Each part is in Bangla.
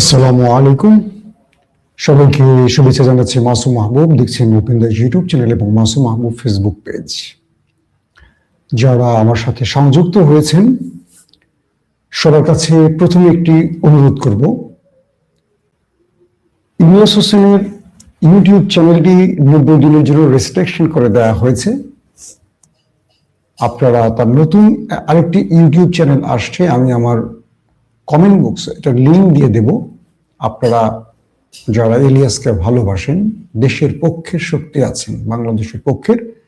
আসসালামু আলাইকুম। সবাইকে শুভেচ্ছা জানাচ্ছি মাসুম মাহবুব। দেখছেন রূপিন্দর ইউটিউব চ্যানেল এবং মাসুম মাহবুব ফেসবুক পেজ। যারা আমার সাথে সংযুক্ত হয়েছেন, সবার কাছে প্রথমে একটি অনুরোধ করব। ইলিয়াস হোসেনের ইউটিউব চ্যানেলটি নব্বই দিনের জন্য রেস্ট্রিকশন করে দেওয়া হয়েছে। আপনারা তার নতুন আরেকটি ইউটিউব চ্যানেল আসছে, আমি আমার কমেন্ট বক্সে এটা লিঙ্ক দিয়ে দেব। আপনারা যারা ইলিয়াসকে ভালোবাসেন, দেশের পক্ষের শক্তি আছেন, বাংলাদেশের পক্ষের,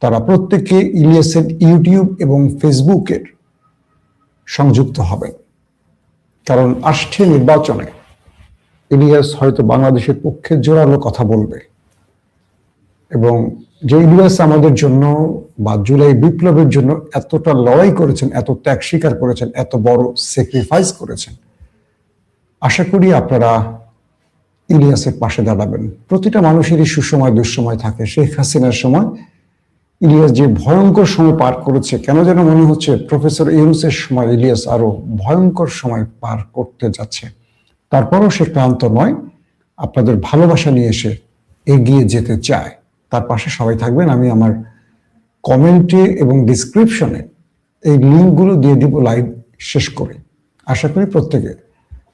তারা প্রত্যেকে ইলিয়াসের ইউটিউব এবং ফেসবুকের সংযুক্ত হবেন। কারণ আসছে নির্বাচনে, ইলিয়াস হয়তো বাংলাদেশের পক্ষে জোরালো কথা বলবে। এবং যে ইলিয়াস আমাদের জন্য বা জুলাই বিপ্লবের জন্য এতটা লড়াই করেছেন, এত ত্যাগ স্বীকার করেছেন, এত বড় স্যাক্রিফাইস করেছেন, আশা করি আপনারা ইলিয়াসের পাশে দাঁড়াবেন। প্রতিটা মানুষেরই সুসময়, দুঃসময় থাকে। শেখ হাসিনার সময় ইলিয়াস যে ভয়ঙ্কর সময় পার করেছে, কেন যেন মনে হচ্ছে প্রফেসর ইউনুসের সময় ইলিয়াস আরও ভয়ঙ্কর সময় পার করতে যাচ্ছে। তারপরও সে ক্লান্ত নয়, আপনাদের ভালোবাসা নিয়ে এসে এগিয়ে যেতে চায়। তার পাশে সবাই থাকবেন। আমি আমার কমেন্টে এবং ডিসক্রিপশনে এই লিঙ্কগুলো দিয়ে দিব লাইভ শেষ করে। আশা করি প্রত্যেকে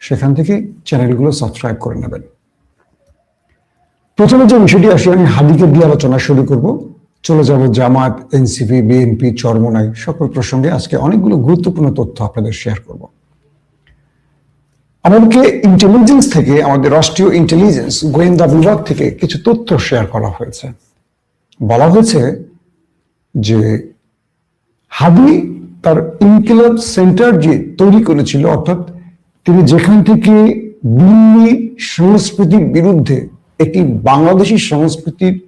সেখান থেকে চ্যানেলগুলো সাবস্ক্রাইব করে নেবেন। প্রথমে যে বিষয়টি আসি আমি হাদিকে দিয়ে আলোচনা শুরু করব। চলে যাব জামাত এনসিপি, বিএনপি, চরমনাই সকল প্রসঙ্গে। আজকে অনেকগুলো গুরুত্বপূর্ণ তথ্য আপনাদের শেয়ার করব। আমাদেরকে ইন্টেলিজেন্স থেকে, আমাদের রাষ্ট্রীয় ইন্টেলিজেন্স গোয়েন্দা বিভাগ থেকে কিছু তথ্য শেয়ার করা হয়েছে। বলা হয়েছে যে হাদি তার ইনকিলাব সেন্টার যে তৈরি করেছিল, অর্থাৎ তিনি যেখান থেকে দিল্লি সংস্কৃতির বিরুদ্ধে একটি বাংলাদেশি সংস্কৃতির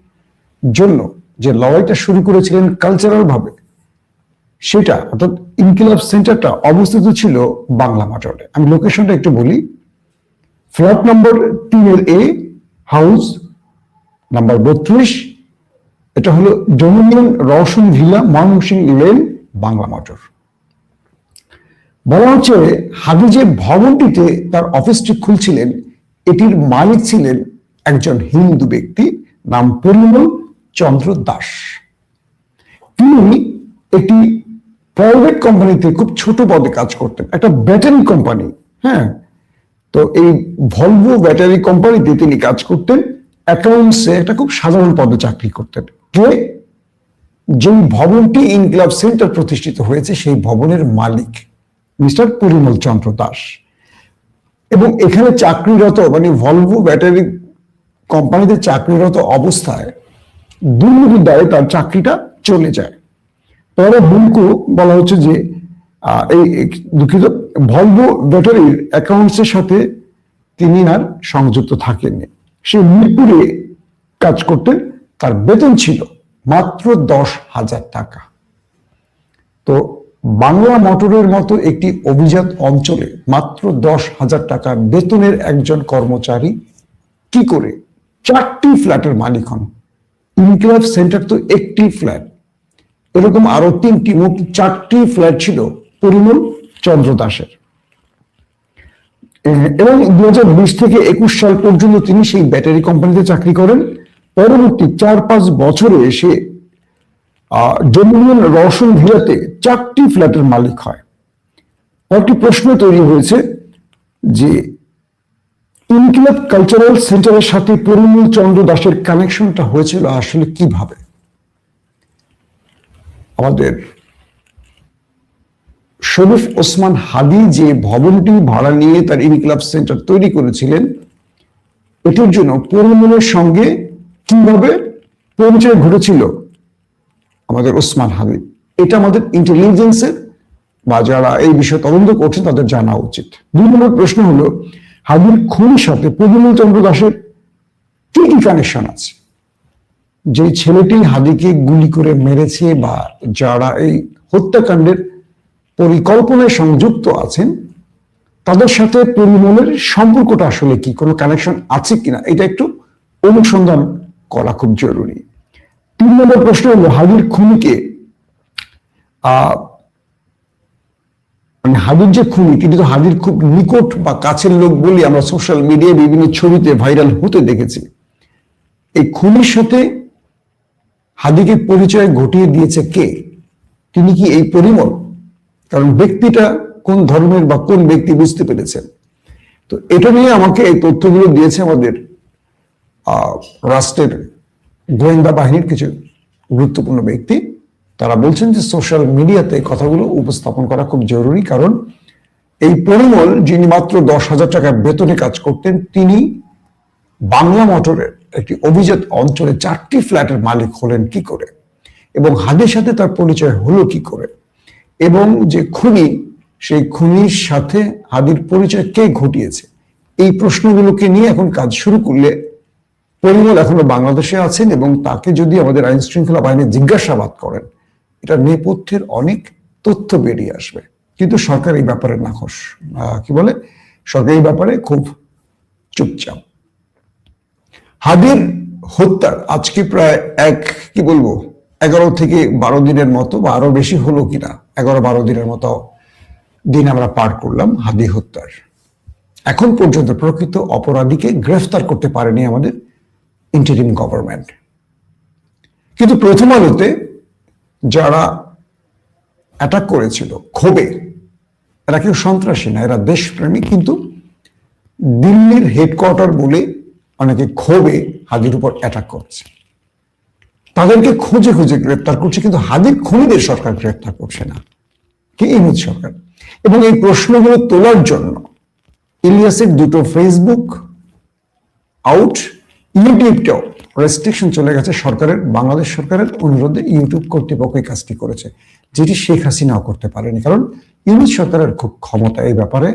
জন্য যে লড়াইটা শুরু করেছিলেন কালচারাল ভাবে, সেটা, অর্থাৎ ইনকিলাব সেন্টারটা অবস্থিত ছিল বাংলা মাটরে আমি লোকেশনটা একটু বলি। ফ্ল্যাট নম্বর তিনের এ হাউস নাম্বার বত্রিশ এটা হলো Dominion Roshan villa Mymensingh lane Bangla motor. বলা হচ্ছে যে ভবনটিতে তার অফিসটি খুলছিলেন, এটির মালিক ছিলেন একজন হিন্দু ব্যক্তি নাম পরিমল চন্দ্র দাস। তিনি একটি প্রাইভেট কোম্পানিতে খুব ছোট পদে কাজ করতেন, একটা ব্যাটারি কোম্পানি হ্যাঁ? তো এই ভলভো ব্যাটারি কোম্পানিতে তিনি কাজ করতেন অ্যাকাউন্টসে একটা খুব সাধারণ পদে চাকরি করতেন। যেই ভবনটি ইনকলাব সেন্টার প্রতিষ্ঠিত হয়েছে, সেই ভবনের মালিক মিস্টার পরিমল চন্দ্র দাস। এবং এখানে চাকরিরত মানে ভলভো ব্যাটারি কোম্পানিতে চাকরিরত অবস্থায় দুর্নীতির দ্বারে তার চাকরিটা চলে যায়। পরে হুমকু বলা হচ্ছে যে এই দুঃখিত ভলভো ব্যাটারির অ্যাকাউন্টসের সাথে তিনি আর সংযুক্ত থাকেননি। সে মিরপুরে কাজ করতেন। তার বেতন ছিল মাত্র দশ হাজার টাকা। তো বাংলা মোটরের মতো একটি অভিজাত অঞ্চলে মাত্র দশ হাজার টাকা বেতনের একজন কর্মচারী কি করে চারটি ফ্ল্যাটের মালিক হন? ইনক্লাব সেন্টার তো একটি ফ্ল্যাট। এরকম আরও তিনটি, মোট চারটি ফ্ল্যাট ছিল পরিমল চন্দ্র দাসের। এবং দু হাজার বিশ থেকে একুশ সাল পর্যন্ত তিনি সেই ব্যাটারি কোম্পানিতে চাকরি করেন। পরবর্তী চার পাঁচ বছরে এসে ডোমিনিয়ন রওশন ভিলাতে চারটি ফ্ল্যাটের মালিক হয়। কয়েকটি প্রশ্ন তৈরি হয়েছে যে, ইনকিলাব কালচারাল সেন্টারের সাথে পরিমল চন্দ্র দাসের কানেকশনটা হয়েছিল আসলে কীভাবে? আমাদের শরীফ ওসমান হাদি যে ভবনটি ভাড়া নিয়ে তার ইনকিলাব সেন্টার তৈরি করেছিলেন, এটির জন্য পরিমলের সঙ্গে কীভাবে পরিচয় ঘটেছিল আমাদের ওসমান হাদি? এটা আমাদের ইন্টেলিজেন্সের বা যারা এই বিষয়ে তদন্ত করছেন তাদের জানা উচিত। দুই নম্বর প্রশ্ন হলো, হাদির খুনির সাথে পরিমল চন্দ্র দাসের কি কি কানেকশন আছে? যে ছেলেটি হাদিকে গুলি করে মেরেছে বা যারা এই হত্যাকাণ্ডের পরিকল্পনায় সংযুক্ত আছেন, তাদের সাথে পরিমলের সম্পর্কটা আসলে কি? কোনো কানেকশন আছে কিনা? এটা একটু অনুসন্ধান করা খুব জরুরি। তিন নম্বর প্রশ্ন হলো হাদির খুনিকে মানে হাদির যে খুনি, তিনি তো হাদির খুব নিকট বা কাছের লোক বলি আমরা সোশ্যাল মিডিয়ায় বিভিন্ন ছবিতে ভাইরাল হতে দেখেছি। এই খুনির সাথে হাদিকে পরিচয় ঘটিয়ে দিয়েছে কে? তিনি কি এই পরিমল? কারণ ব্যক্তিটা কোন ধর্মের বা কোন ব্যক্তি বুঝতে পেরেছেন? তো এটা নিয়ে আমাকে এই তথ্যগুলো দিয়েছে আমাদের রাষ্ট্রের গোয়েন্দা বাহিনীর কিছু গুরুত্বপূর্ণ ব্যক্তি, তারা বলছেন যে সোশ্যাল মিডিয়াতে কথাগুলো উপস্থাপন করা খুব জরুরি কারণ এই পরিমল যিনি মাত্র দশ হাজার টাকা বেতনে কাজ করতেন, তিনি বাংলা মোটরের একটি অভিজাত অঞ্চলে চারটি ফ্ল্যাটের মালিক হলেন কি করে? এবং হাদের সাথে তার পরিচয় হলো কি করে? এবং যে খুনি, সেই খুনির সাথে হাদির পরিচয় কে ঘটিয়েছে? এই প্রশ্নগুলোকে নিয়ে এখন কাজ শুরু করলে পরিমল এখনও বাংলাদেশে আছেন এবং তাকে যদি আমাদের আইন শৃঙ্খলা বাহিনী জিজ্ঞাসাবাদ করেন এটা নেপথ্যের অনেক তথ্য বেরিয়ে আসবে। কিন্তু সরকার এই ব্যাপারে আহ, কি বলে? সরকার এই ব্যাপারে খুব চুপচাপ। হাদির হত্যার আজকে প্রায় এক কি বলব এগারো থেকে বারো দিনের মতো বা আরও বেশি হলো কিনা এগারো বারো দিনের মতো দিন আমরা পার করলাম হাদি হত্যার। এখন পর্যন্ত প্রকৃত অপরাধীকে গ্রেফতার করতে পারেনি আমাদের ইন্টারিম গভর্নমেন্ট কিন্তু প্রথম আলোতে যারা অ্যাটাক করেছিল, ক্ষোভে, এরা কেউ সন্ত্রাসী না, এরা দেশপ্রেমী কিন্তু দিল্লির হেডকোয়ার্টার বলে অনেকে ক্ষোভে হাদির উপর অ্যাটাক করছে। তাদেরকে খুঁজে খুঁজে গ্রেপ্তার করছে, কিন্তু হাদির খুনিদের সরকার গ্রেপ্তার করছে না। কি ইমেজ সরকার? এবং এই প্রশ্নগুলো তোলার জন্য ইলিয়াসের দুটো ফেসবুক আউট ইউটিউবটাও রেস্ট্রিকশন চলে গেছে সরকারের, বাংলাদেশ সরকারের অনুরোধে ইউটিউব কর্তৃপক্ষ এই কাজটি করেছে, যেটি শেখ হাসিনাও করতে পারেনি। কারণ ইউনিট সরকারের খুব ক্ষমতা এই ব্যাপারে,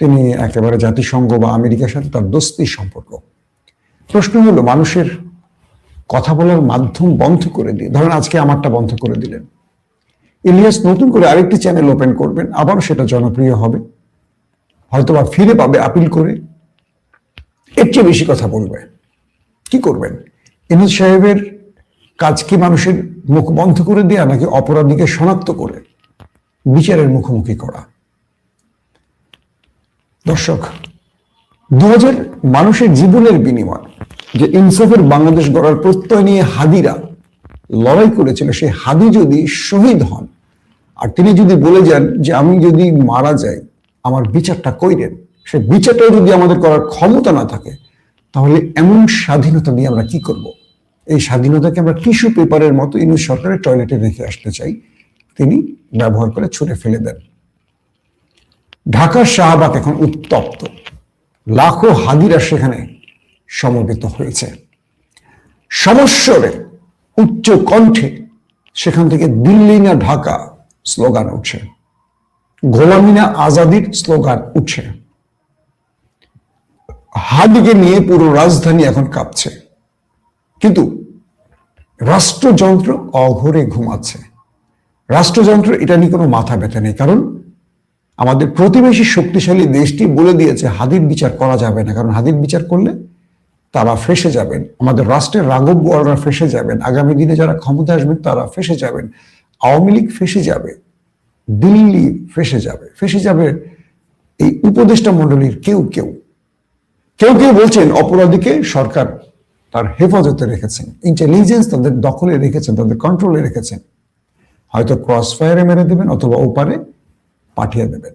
তিনি একেবারে জাতিসংঘ বা আমেরিকার সাথে তার দোস্তির সম্পর্ক। প্রশ্ন হলো, মানুষের কথা বলার মাধ্যম বন্ধ করে দিয়ে, ধরেন আজকে আমারটা বন্ধ করে দিলেন। ইলিয়াস, নতুন করে আরেকটি চ্যানেল ওপেন করবেন আবার সেটা জনপ্রিয় হবে। হয়তোবা ফিরে পাবে আপিল করে। এর চেয়ে বেশি কথা বলবে। কি করবেন? ইনুজ সাহেবের কাজ কি মানুষের মুখ বন্ধ করে দেয়া নাকি অপরাধীকে শনাক্ত করে? বিচারের মুখোমুখি করা। দর্শক দু হাজার মানুষের জীবনের বিনিময় যে ইনসাফের বাংলাদেশ গড়ার প্রত্যয় নিয়ে হাদিরা লড়াই করেছিল সেই হাদি যদি শহীদ হন, আর তিনি যদি বলে যান যে আমি যদি মারা যাই, আমার বিচারটা কইরেন সে বিচারটাও যদি আমাদের করার ক্ষমতা না থাকে তাহলে এমন স্বাধীনতা দিয়ে আমরা কি করব? এই স্বাধীনতাকে আমরা টিস্যু পেপারের মতো ইনু সরকারের টয়লেটে রেখে আসতে চাই। তিনি ব্যবহার করে ছুঁড়ে ফেলে দেন। ঢাকার শাহবাগ এখন উত্তপ্ত। লাখো হাদিরা সেখানে সমবেত হয়েছে। সমস্বরে, উচ্চ কণ্ঠে সেখান থেকে দিল্লি না ঢাকা স্লোগান উঠছে। গোলামি না আজাদির স্লোগান উঠছে। হাদিকে নিয়ে পুরো রাজধানী এখন কাঁপছে। কিন্তু রাষ্ট্রযন্ত্র অঘরে ঘুমাচ্ছে। রাষ্ট্রযন্ত্র এটা নিয়ে কোনো মাথা ব্যথা নেই, কারণ আমাদের প্রতিবেশী শক্তিশালী দেশটি বলে দিয়েছে, হাদির বিচার করা যাবে না, কারণ হাদির বিচার করলে তারা ফেসে যাবেন। আমাদের রাষ্ট্রের রাঘব বোয়ালরা ফেসে যাবেন। আগামী দিনে যারা ক্ষমতা আসবেন, তারা ফেসে যাবেন। আওয়ামী লীগ ফেসে যাবে। দিল্লি ফেসে যাবে। ফেসে যাবে এই উপদেষ্টা মণ্ডলীর কেউ কেউ। কেউ কেউ বলছেন অপরাধীকে সরকার তার হেফাজতে রেখেছেন ইন্টেলিজেন্স তাদের দখলে রেখেছেন, তাদের কন্ট্রোলে রেখেছেন। হয়তো ক্রস ফায়ারে মেরে দেবেন অথবা ওপারে পাঠিয়ে দেবেন।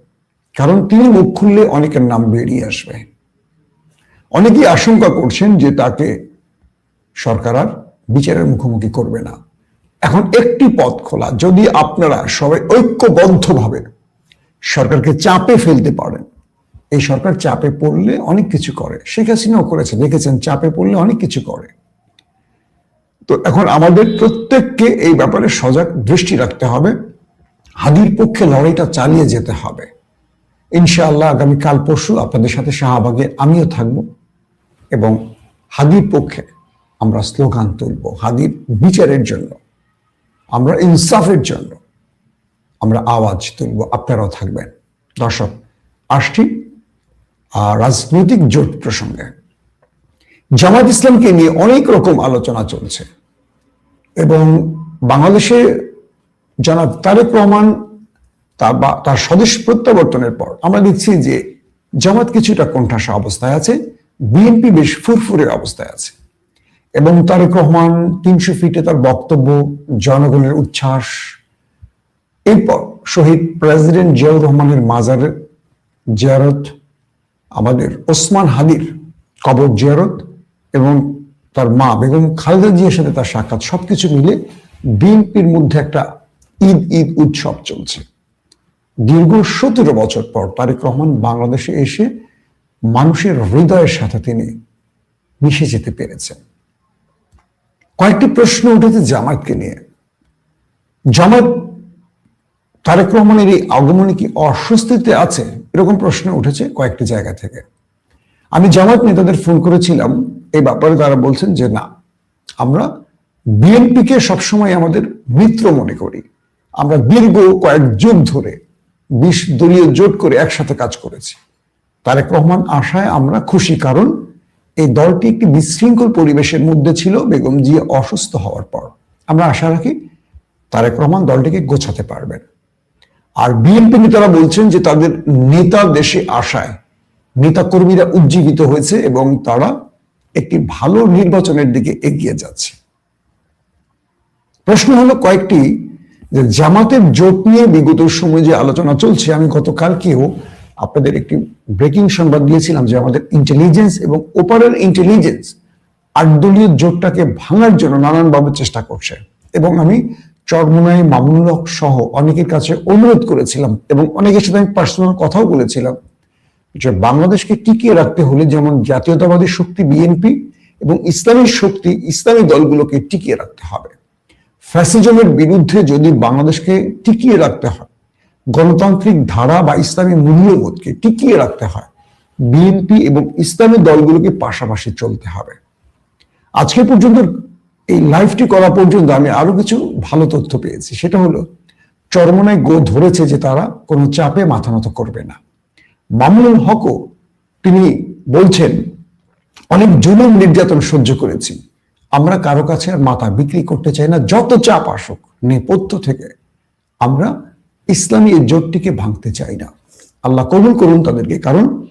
কারণ তিনি মুখ খুললে অনেকের নাম বেরিয়ে আসবে। অনেকেই আশঙ্কা করছেন যে তাকে সরকার আর বিচারের মুখোমুখি করবে না। এখন একটি পথ খোলা, যদি আপনারা সবাই ঐক্যবদ্ধভাবে সরকারকে চাপে ফেলতে পারেন এই সরকার চাপে পড়লে অনেক কিছু করে। শেখ হাসিনাও করেছে, দেখেছেন, চাপে পড়লে অনেক কিছু করে। তো এখন আমাদের প্রত্যেককে এই ব্যাপারে সজাগ দৃষ্টি রাখতে হবে। হাদির পক্ষে লড়াইটা চালিয়ে যেতে হবে। ইনশাআল্লাহ আগামী কাল পরশু আপনাদের সাথে শাহবাগে আমিও থাকব এবং হাদির পক্ষে আমরা স্লোগান তুলব, হাদির বিচারের জন্য, আমরা ইনসাফের জন্য আমরা আওয়াজ তুলব। আপনারাও থাকবেন। দর্শক, আসছি। রাজনৈতিক জোট প্রসঙ্গে। জামাত ইসলামকে নিয়ে অনেক রকম আলোচনা চলছে। এবং বাংলাদেশে জনাব তারেক রহমান তার স্বদেশ প্রত্যাবর্তনের পর আমরা দেখছি যে জামাত কিছুটা কোণঠাসা অবস্থায় আছে, বিএনপি বেশ ফুরফুরে অবস্থায় আছে। এবং তারেক রহমান তিনশো ফিটে তার বক্তব্য, জনগণের উচ্ছ্বাস, এরপর শহীদ প্রেসিডেন্ট জিয়াউর রহমানের মাজারের জিয়ারত আমাদের ওসমান হাদির কবর জিয়ারত এবং তার মা বেগম খালেদা জিয়ার সাথে তার সাক্ষাৎ, সবকিছু মিলে বিএনপির মধ্যে একটা ঈদ ঈদ উৎসব চলছে। দীর্ঘ সতেরো বছর পর তারেক রহমান বাংলাদেশে এসে মানুষের হৃদয়ের সাথে তিনি মিশে যেতে পেরেছেন। কয়েকটি প্রশ্ন উঠেছে জামাতকে নিয়ে। জামাত তারেক রহমানের এই আগমনে কি অস্বস্তিতে আছে? এরকম প্রশ্ন উঠেছে কয়েকটি জায়গা থেকে। আমি জামাত নেতাদের ফোন করেছিলাম, এই ব্যাপারে তারা বলছেন যে, না, আমরা বিএনপিকে সবসময় আমাদের মিত্র মনে করি। আমরা দীর্ঘ কয়েক যুগ ধরে বিশ দলীয় জোট করে একসাথে কাজ করেছি। তারেক রহমান আশায় আমরা খুশি কারণ এই দলটি একটি বিশৃঙ্খল পরিবেশের মধ্যে ছিল। বেগম জিয়া অসুস্থ হওয়ার পর আমরা আশা রাখি তারেক রহমান দলটিকে গোছাতে পারবেন। আর বিএনপি নেতারা বলছেন যে তাদের নেতা দেশে আসায় নেতা কর্মীরা উজ্জীবিত হয়েছে এবং তারা একটি ভালো নির্বাচনের দিকে এগিয়ে যাচ্ছে। প্রশ্ন হলো কয়েকটি যে জামাতের জোট নিয়ে বিগত সময়ে যে আলোচনা চলছে, আমি গতকালকেও আপনাদের একটি ব্রেকিং সংবাদ দিয়েছিলাম যে আমাদের ইন্টেলিজেন্স এবং ওপারের ইন্টেলিজেন্স আটদলীয় জোটটাকে ভাঙার জন্য নানানভাবে চেষ্টা করছে। এবং আমি চরমনাই মামুনুল হক সহ অনেকের কাছে অনুরোধ করেছিলাম এবং অনেকের সাথে আমি পার্সোনাল কথাও বলেছিলাম যে বাংলাদেশকে টিকিয়ে রাখতে হলে যেমন জাতীয়তাবাদী শক্তি বিএনপি এবং ইসলামী শক্তি, ইসলামী দলগুলোকে টিকিয়ে রাখতে হবে। ফ্যাসিজমের বিরুদ্ধে যদি বাংলাদেশকে টিকিয়ে রাখতে হয়, গণতান্ত্রিক ধারা বা ইসলামী মূল্যবোধকে টিকিয়ে রাখতে হয় বিএনপি এবং ইসলামী দলগুলোকে পাশাপাশি চলতে হবে। আজকে পর্যন্ত এই লাইভটি করা পর্যন্ত আমি আরও কিছু ভালো তথ্য পেয়েছি। সেটা হলো, চরমনায় গো ধরেছে যে তারা কোনো চাপে মাথা নত করবে না। মামুনুল হকও তিনি বলছেন, অনেক জুলুম নির্যাতন সহ্য করেছি। আমরা কারও কাছে আর মাথা বিক্রি করতে চাই না। যত চাপ আসুক, নেপথ্য থেকে আমরা ইসলামী জোটটিকে ভাঙতে চাই না। আল্লাহ কবুল করুন তাদেরকে। কারণ,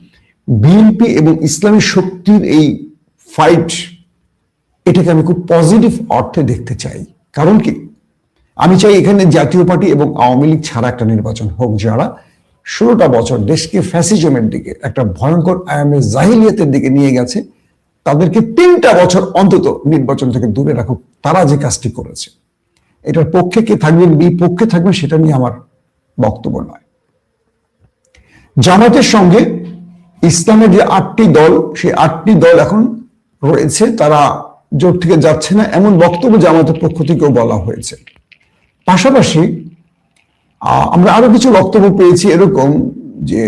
বিএনপি এবং ইসলামী শক্তির এই ফাইট এটাকে আমি খুব পজিটিভ অর্থে দেখতে চাই। কারণ কি? আমি চাই এখানে জাতীয় পার্টি এবং আওয়ামী লীগ ছাড়া একটা নির্বাচন হোক যারা ষোলোটা বছর দেশকে ফ্যাসিজমের দিকে, একটা ভয়ঙ্কর আয়ামে জাহিলিয়াতের দিকে নিয়ে গেছে, তাদেরকে তিনটা বছর অন্তত নির্বাচন থেকে দূরে রাখুক, তারা যে কাজটি করেছে। এটার পক্ষে কে থাকবেন বিপক্ষে থাকবেন সেটা নিয়ে আমার বক্তব্য নয়। জামাতের সঙ্গে ইসলামের যে আটটি দল, সেই আটটি দল এখন রয়েছে, তারা জোট থেকে যাচ্ছে না, এমন বক্তব্য জামাতের পক্ষ থেকেও বলা হয়েছে। পাশাপাশি আমরা আরও কিছু বক্তব্য পেয়েছি এরকম যে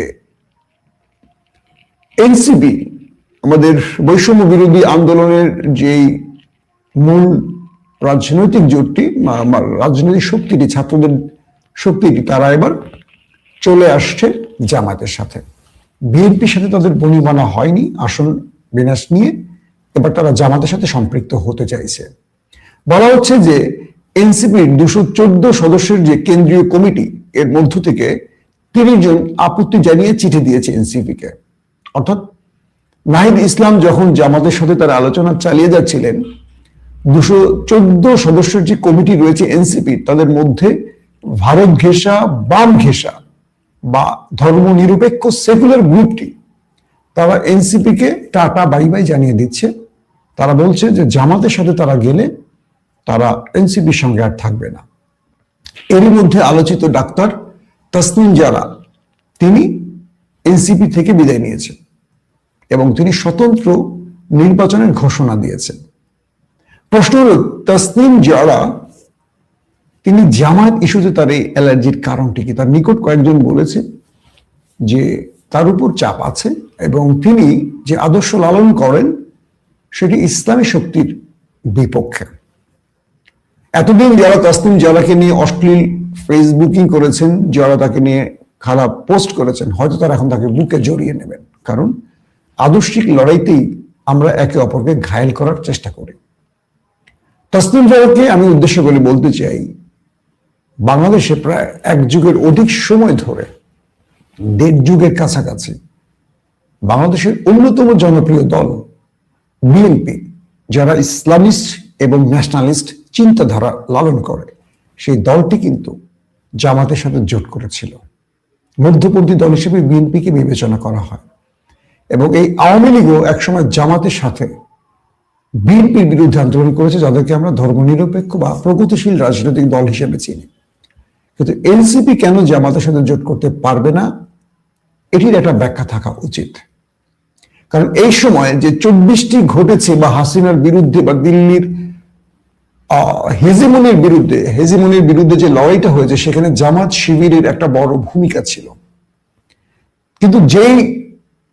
এনসিপি, আমাদের বৈষম্য বিরোধী আন্দোলনের যেই মূল রাজনৈতিক জোটটি রাজনৈতিক শক্তিটি, ছাত্রদের শক্তিটি, তারা এবার চলে আসছে জামাতের সাথে। বিএনপির সাথে তাদের বনিবানা হয়নি আসন বিনাশ নিয়ে এবার তারা জামাতের সাথে সম্পৃক্ত হতে চাইছে। বলা হচ্ছে যে এনসিপির দুশো চোদ্দ সদস্যের যে কেন্দ্রীয় কমিটি, এর মধ্য থেকে তিরিশ জন আপত্তি জানিয়ে চিঠি দিয়েছে এনসিপিকে। অর্থাৎ নাহিদ ইসলাম যখন জামাতের সাথে তার আলোচনা চালিয়ে যাচ্ছিলেন, দুশো চোদ্দ সদস্যের যে কমিটি রয়েছে এনসিপি তাদের মধ্যে ভারত ঘেষা, বাম ঘেষা বা ধর্ম নিরপেক্ষ সেকুলার গ্রুপটি, তারা এনসিপিকে টাটা বাই বাই জানিয়ে দিচ্ছে। তারা বলছে যে জামাতের সাথে তারা গেলে তারা এনসিপির সঙ্গে আর থাকবে না। এরই মধ্যে আলোচিত ডাক্তার তসনিম জারা তিনি এনসিপি থেকে বিদায় নিয়েছেন এবং তিনি স্বতন্ত্র নির্বাচনের ঘোষণা দিয়েছেন। প্রশ্ন হল, তসনিম জারা তিনি জামায়াত ইস্যুতে তার এই অ্যালার্জির কারণটি কি? তার নিকট কয়েকজন বলেছে যে তার উপর চাপ আছে এবং তিনি যে আদর্শ লালন করেন সেটি ইসলামী শক্তির বিপক্ষে। এতদিন যারা তাসলিম জালাকে নিয়ে অশ্লীল ফেসবুকিং করেছেন, যারা তাকে নিয়ে খারাপ পোস্ট করেছেন, হয়তো তারা এখন তাকে বুকে জড়িয়ে নেবেন। কারণ আদর্শিক লড়াইতেই আমরা একে অপরকে ঘায়েল করার চেষ্টা করি। তসলিম জালাকে আমি উদ্দেশ্য করে বলতে চাই, বাংলাদেশে প্রায় এক যুগের অধিক সময় ধরে, দেড় যুগের কাছাকাছি, বাংলাদেশের অন্যতম জনপ্রিয় দল বিএনপি যারা ইসলামিস্ট এবং ন্যাশনালিস্ট চিন্তাধারা লালন করে, সেই দলটি কিন্তু জামাতের সাথে জোট করেছিল। মধ্যপন্থী দল হিসেবে বিএনপিকে বিবেচনা করা হয় এবং এই আওয়ামী লীগও একসময় জামাতের সাথে বিএনপির বিরুদ্ধে আন্দোলন করেছে, যাদেরকে আমরা ধর্মনিরপেক্ষ বা প্রগতিশীল রাজনৈতিক দল হিসেবে চিনি। কিন্তু এনসিপি কেন জামাতের সাথে জোট করতে পারবে না? এটির একটা ব্যাখ্যা থাকা উচিত। কারণ এই সময় যে চব্বিশটি ঘটেছে বা হাসিনার বিরুদ্ধে বা দিল্লির হেজিমনির বিরুদ্ধে হেজিমনির বিরুদ্ধে যে লড়াইটা হয়েছে, সেখানে জামাত শিবিরের একটা বড় ভূমিকা ছিল। কিন্তু যেই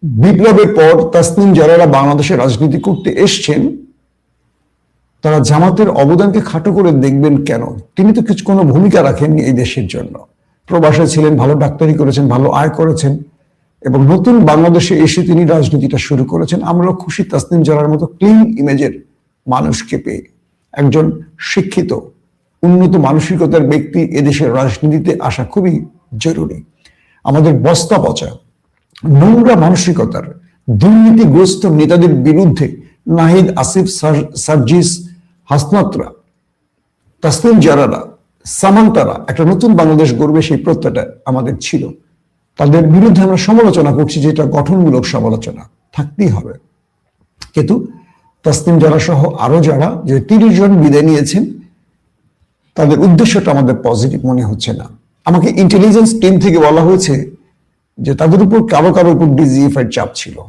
বিপ্লবের পর তাসনিম যারা বাংলাদেশে রাজনীতি করতে এসছেন, তারা জামাতের অবদানকে খাটো করে দেখবেন কেন? তিনি তো কিছু কোনো ভূমিকা রাখেননি এই দেশের জন্য। প্রবাসে ছিলেন, ভালো ডাক্তারি করেছেন, ভালো আয় করেছেন। এবং নতুন বাংলাদেশে এসে তিনি রাজনীতিটা শুরু করেছেন। আমরা খুশি তাসনিম জারার মতো ক্লিন ইমেজের মানুষকে পেয়ে। একজন শিক্ষিত, উন্নত মানসিকতার ব্যক্তি এদেশের রাজনীতিতে আসা খুবই জরুরি। আমাদের বস্তা পচা, নোংরা মানসিকতার দুর্নীতিগ্রস্ত নেতাদের বিরুদ্ধে নাহিদ আসিফ সার্জিস হাসনাতরা তাসলিম জারারা সামান্তারা, একটা নতুন বাংলাদেশ গড়বে সেই প্রত্যয়টা আমাদের ছিল। তাদের বিরুদ্ধে আমরা সমালোচনা করছি যেটা গঠনমূলক সমালোচনা, থাকতেই হবে। কিন্তু তাসলিম যারা সহ আরও যারা, যে তিরিশ জন বিদায় নিয়েছেন, তাদের উদ্দেশ্যটা আমাদের পজিটিভ মনে হচ্ছে না। আমাকে ইন্টেলিজেন্স টিম থেকে বলা হয়েছে যে তাদের উপর কারও কারও উপর ডিজিএফআই চাপ ছিল।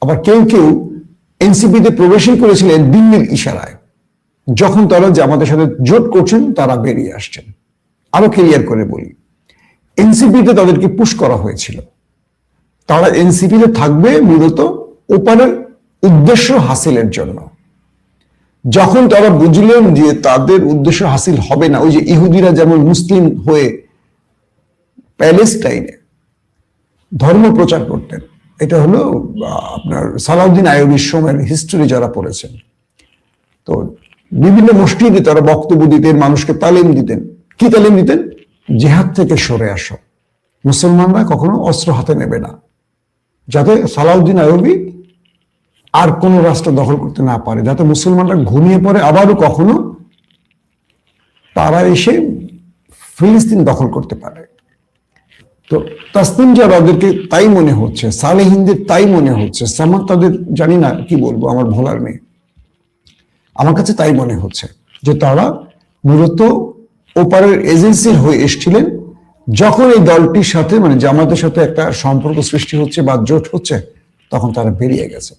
আবার কেউ কেউ এনসিপিতে প্রবেশই করেছিলেন দিল্লির ইশারায়। যখন তারা যে আমাদের সাথে জোট করছেন, তারা বেরিয়ে আসছেন। আরও ক্লিয়ার করে বলি। এনসিপিতে তাদেরকে পুশ করা হয়েছিল। তারা এনসিপিতে থাকবে মূলত ওপারের উদ্দেশ্য হাসিলের জন্য। যখন তারা বুঝলেন যে তাদের উদ্দেশ্য হাসিল হবে না, ওই যে ইহুদিরা যেমন মুসলিম হয়ে প্যালেস্টাইনে ধর্ম প্রচার করতেন, এটা হলো আপনার সালাউদ্দিন আয়ুবির সময়ের হিস্ট্রি যারা পড়েছেন। তো বিভিন্ন মসজিদে তারা বক্তব্য দিতেন, মানুষকে তালিম দিতেন। কি তালিম দিতেন? জেহাদ থেকে সরে আসো। মুসলমানরা কখনো অস্ত্র হাতে নেবে না। যাতে সালাউদ্দিন আয়ুবি আর কোন রাষ্ট্র দখল করতে না পারে, যাতে মুসলমানরা ঘুমিয়ে পড়ে, আবারও কখনো তারা এসে ফিলিস্তিন দখল করতে পারে। তো তাসনিম যারা, ওদেরকে তাই মনে হচ্ছে, সালেহিনদের তাই মনে হচ্ছে, সামাদ তাদের জানি না কি বলব, আমার ভোলার নেই আমার কাছে তাই মনে হচ্ছে যে তারা মূলত ওপারের এজেন্সির হয়ে এসছিলেন, যখন এই দলটির সাথে মানে জামাতের সাথে একটা সম্পর্ক সৃষ্টি হচ্ছে বা জোট হচ্ছে, তখন তারা বেরিয়ে গেছে।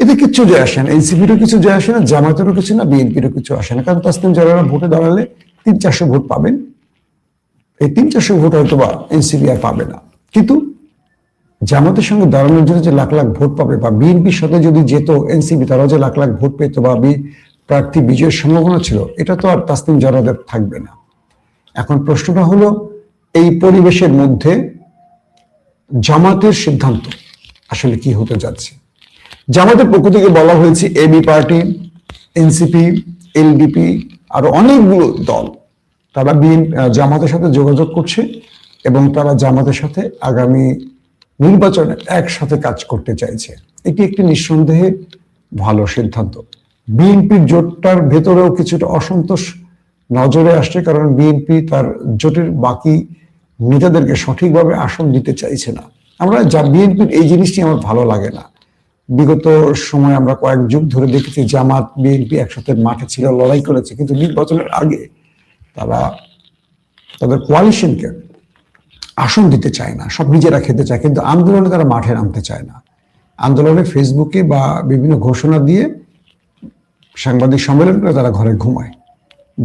এতে কিচ্ছু যায় আসে না এনসিপিরও কিছু যায় আসে না জামাতেরও কিছু না, বিএনপিরও কিছু আসে না। কারণ তাসলিম যারা ভোটে দাঁড়ালে তিন চারশো ভোট পাবেন। এই তিন চারশো ভোট হয়তো বা এনসিপি আর পাবে না। কিন্তু জামাতের সঙ্গে দাঁড়ানোর জন্য যে লাখ লাখ ভোট পাবে বা বিএনপির সাথে যদি যেত, এনসিপি তারাও যে লাখ লাখ ভোট পেত বা প্রার্থী বিজয়ের সম্ভাবনা ছিল, এটা তো আর তাসলিম জারাদের থাকবে না। এখন প্রশ্নটা হলো, এই পরিবেশের মধ্যে জামাতের সিদ্ধান্ত আসলে কি হতে যাচ্ছে? জামাতের পক্ষ থেকে বলা হয়েছে এবি পার্টি এনসিপি এলডিপি আরও অনেকগুলো দল, তারা বিএন জামাতের সাথে যোগাযোগ করছে এবং তারা জামাতের সাথে আগামী নির্বাচনে একসাথে কাজ করতে চাইছে। এটি একটি নিঃসন্দেহে ভালো সিদ্ধান্ত। বিএনপির জোটটার ভেতরেও কিছুটা অসন্তোষ নজরে আসছে, কারণ বিএনপি তার জোটের বাকি নেতাদেরকে সঠিকভাবে আসন দিতে চাইছে না। আমরা যা বিএনপির এই জিনিসটি আমার ভালো লাগে না। বিগত সময় আমরা কয়েক যুগ ধরে দেখেছি, জামাত বিএনপি একসাথে মাঠে ছিল, লড়াই করেছে, কিন্তু নির্বাচনের আগে তারা তাদের কোয়ালিশনকে আসন দিতে চায় না, সব নিজেরা খেতে চায়, কিন্তু আন্দোলনে তারা মাঠে নামতে চায় না। আন্দোলনে ফেসবুকে বা বিভিন্ন ঘোষণা দিয়ে সাংবাদিক সম্মেলন করে তারা ঘরে ঘুমায়।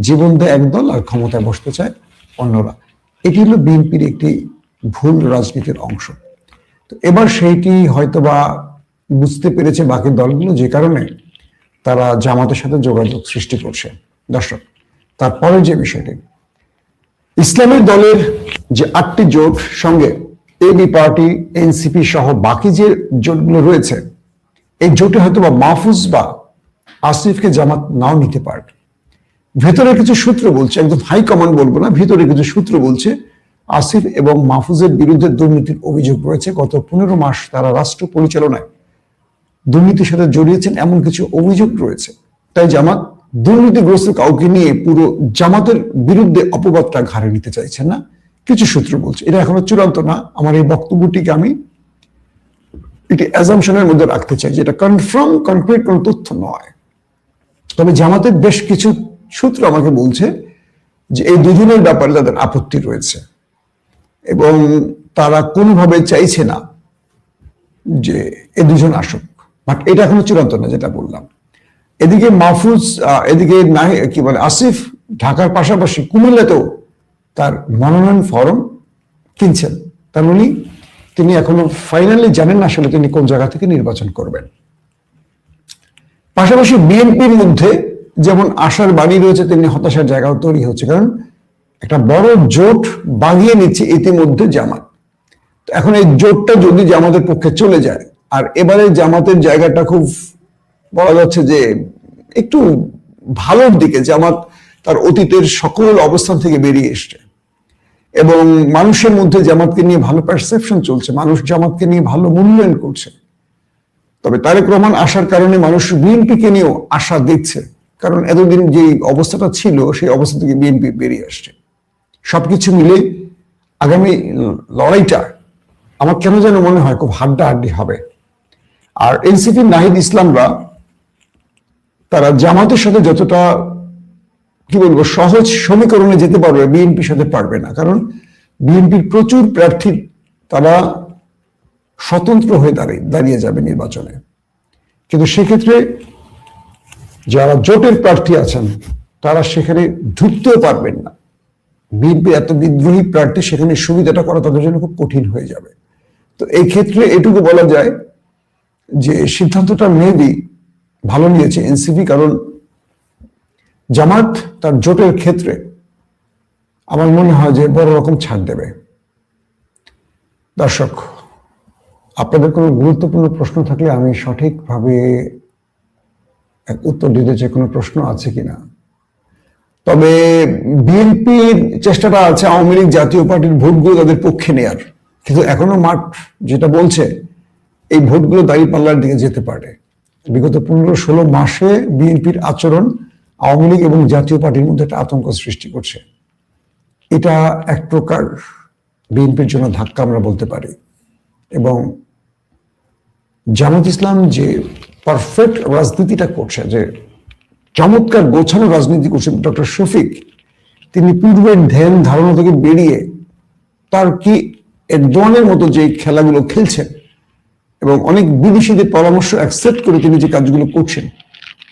জীবন দেয় একদল আর ক্ষমতায় বসতে চায় অন্যরা। এটি হলো বিএনপির একটি ভুল রাজনীতির অংশ। তো এবার সেইটি হয়তোবা বুঝতে পেরেছে বাকি দলগুলো যে কারণে তারা জামাতের সাথে যোগাযোগ সৃষ্টি করছে। দর্শক তারপরে যে বিষয়টি, ইসলামের দলের যে আটটি জোট সঙ্গে এবি পার্টি এনসিপি সহ বাকি যে জোটগুলো রয়েছে, এই জোটে হয়তো বা মাহফুজ বা আসিফকে জামাত নাও নিতে পারে ভেতরে কিছু সূত্র বলছে, একদম হাই কমান্ড বলব না, ভেতরে কিছু সূত্র বলছে, আসিফ এবং মাহফুজের বিরুদ্ধে দুর্নীতির অভিযোগ রয়েছে। গত পনেরো মাস তারা রাষ্ট্র পরিচালনায় দুর্নীতির সাথে জড়িয়েছেন, এমন কিছু অভিযোগ রয়েছে। তাই জামাত দুর্নীতিগ্রস্ত কাউকে নিয়ে পুরো জামাতের বিরুদ্ধে অপবাদটা ঘাড়ে নিতে চাইছে না। কিছু সূত্র বলছে, এটা এখনও চূড়ান্ত না, আমার এই বক্তব্যটিকে আমি এটি অ্যাজামশনের মধ্যে রাখতে চাই, যেটা কনফার্ম কনক্রিট কোনো তথ্য নয়। তবে জামাতের বেশ কিছু সূত্র আমাকে বলছে যে এই দুজনের ব্যাপারে তাদের আপত্তি রয়েছে। এবং তারা কোনোভাবে চাইছে না যে এ দুজন আসুক। বাট এটা এখনও চূড়ান্ত না, যেটা বললাম। এদিকে মাহফুজ এদিকে কি বলে, আসিফ ঢাকার পাশাপাশি কুমিল্লাতেও তার মনোনয়ন ফরম কিনছেন। তার উনি তিনি এখনও ফাইনালি জানেন না আসলে তিনি কোন জায়গা থেকে নির্বাচন করবেন। পাশাপাশি বিএনপির মধ্যে যেমন আশার বাণী রয়েছে, তেমনি হতাশার জায়গাও তৈরি হচ্ছে। কারণ একটা বড় জোট বাগিয়ে নিচ্ছে ইতিমধ্যে জামাত। এখন এই জোটটা যদি জামাতের পক্ষে চলে যায়, আর এবারে জামাতের জায়গাটা খুব বলা যাচ্ছে যে একটু ভালোর দিকে, জামাত তার অতীতের সকল অবস্থান থেকে বেরিয়ে এসছে। এবং মানুষের মধ্যে জামাতকে নিয়ে ভালো পারসেপশন চলছে, মানুষ জামাতকে নিয়ে ভালো মূল্যায়ন করছে। তবে তারেক রহমান আসার কারণে মানুষ বিএনপিকে নিয়েও আশা দেখছে কারণ এতদিন যে অবস্থাটা ছিল, সেই অবস্থা থেকে বিএনপি বেরিয়ে আসছে। সবকিছু মিলে আগামী লড়াইটা আমার কেন যেন মনে হয় খুব হাড্ডাহাড্ডি হবে। আর এনসিপি নাহিদ ইসলামরা তারা জামাতের সাথে যতটা, কি বলব, সহজ সমীকরণে যেতে পারবে, বিএনপির সাথে পারবে না। কারণ বিএনপির প্রচুর প্রার্থী তারা স্বতন্ত্র হয়ে দাঁড়িয়ে দাঁড়িয়ে যাবে নির্বাচনে। কিন্তু সেক্ষেত্রে যারা জোটের প্রার্থী আছেন, তারা সেখানে ঢুকতেও পারবেন না। বিএনপি এত বিদ্রোহী প্রার্থী, সেখানে সুবিধাটা করা তাদের জন্য খুব কঠিন হয়ে যাবে। তো এই ক্ষেত্রে এটুকু বলা যায় যে সিদ্ধান্তটা মেবি ভালো নিয়েছে এনসিপি, কারণ জামাত তার জোটের ক্ষেত্রে আমার মনে হয় যে বড় রকম ছাড় দেবে। দর্শক আপনাদের কোনো গুরুত্বপূর্ণ প্রশ্ন থাকলে আমি সঠিকভাবে এক উত্তর দিতে চাই, কোনো প্রশ্ন আছে কিনা? তবে বিএনপির চেষ্টাটা আছে আওয়ামী লীগ জাতীয় পার্টির ভোটগুলো তাদের পক্ষে নেয়ার। কিন্তু এখনও মাঠ যেটা বলছে, এই ভোটগুলো দাঁড়িয়ে পাল্লার দিকে যেতে পারে। বিগত পনেরো ষোলো মাসে বিএনপির আচরণ আওয়ামী লীগ এবং জাতীয় পার্টির মধ্যে একটা আতঙ্ক সৃষ্টি করছে। এটা এক প্রকার বিএনপির জন্য ধাক্কা আমরা বলতে পারি। এবং জামাত ইসলাম যে পারফেক্ট রাজনীতিটা করছে, যে চমৎকার গোছানো রাজনীতি করছে ডক্টর শফিক, তিনি পূর্বের ধ্যান ধারণা থেকে বেরিয়ে তার কি এরদোয়ানের মতো যে খেলাগুলো খেলছেন এবং অনেক বিদেশিদের পরামর্শ অ্যাকসেপ্ট করে তিনি যে কাজগুলো করছেন,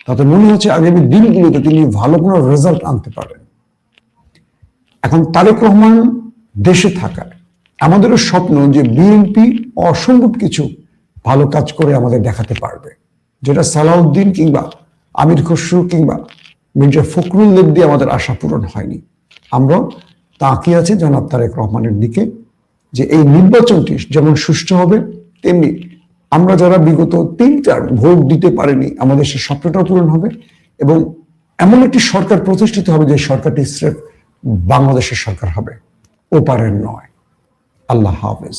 তাতে মনে হচ্ছে আগামী দিনগুলোতে তিনি ভালো কোনো রেজাল্ট আনতে পারেন এখন তারেক রহমান দেশে থাকার আমাদেরও স্বপ্ন যে বিএনপি অসম্ভব কিছু ভালো কাজ করে আমাদের দেখাতে পারবে। যেটা সালাউদ্দিন কিংবা আমির খসরু কিংবা মির্জা ফখরুল্লের দিয়ে আমাদের আশা পূরণ হয়নি। আমরা তাকিয়ে আছি জনাব তারেক রহমানের দিকে যে এই নির্বাচনটি যেমন সুষ্ঠু হবে, তেমনি আমরা যারা বিগত তিন চার ভোট দিতে পারিনি, আমাদের সেই স্বপ্নটাও পূরণ হবে এবং এমন একটি সরকার প্রতিষ্ঠিত হবে যে সরকারটি স্রেফ বাংলাদেশের সরকার হবে ওপারের নয়। আল্লাহ হাফেজ।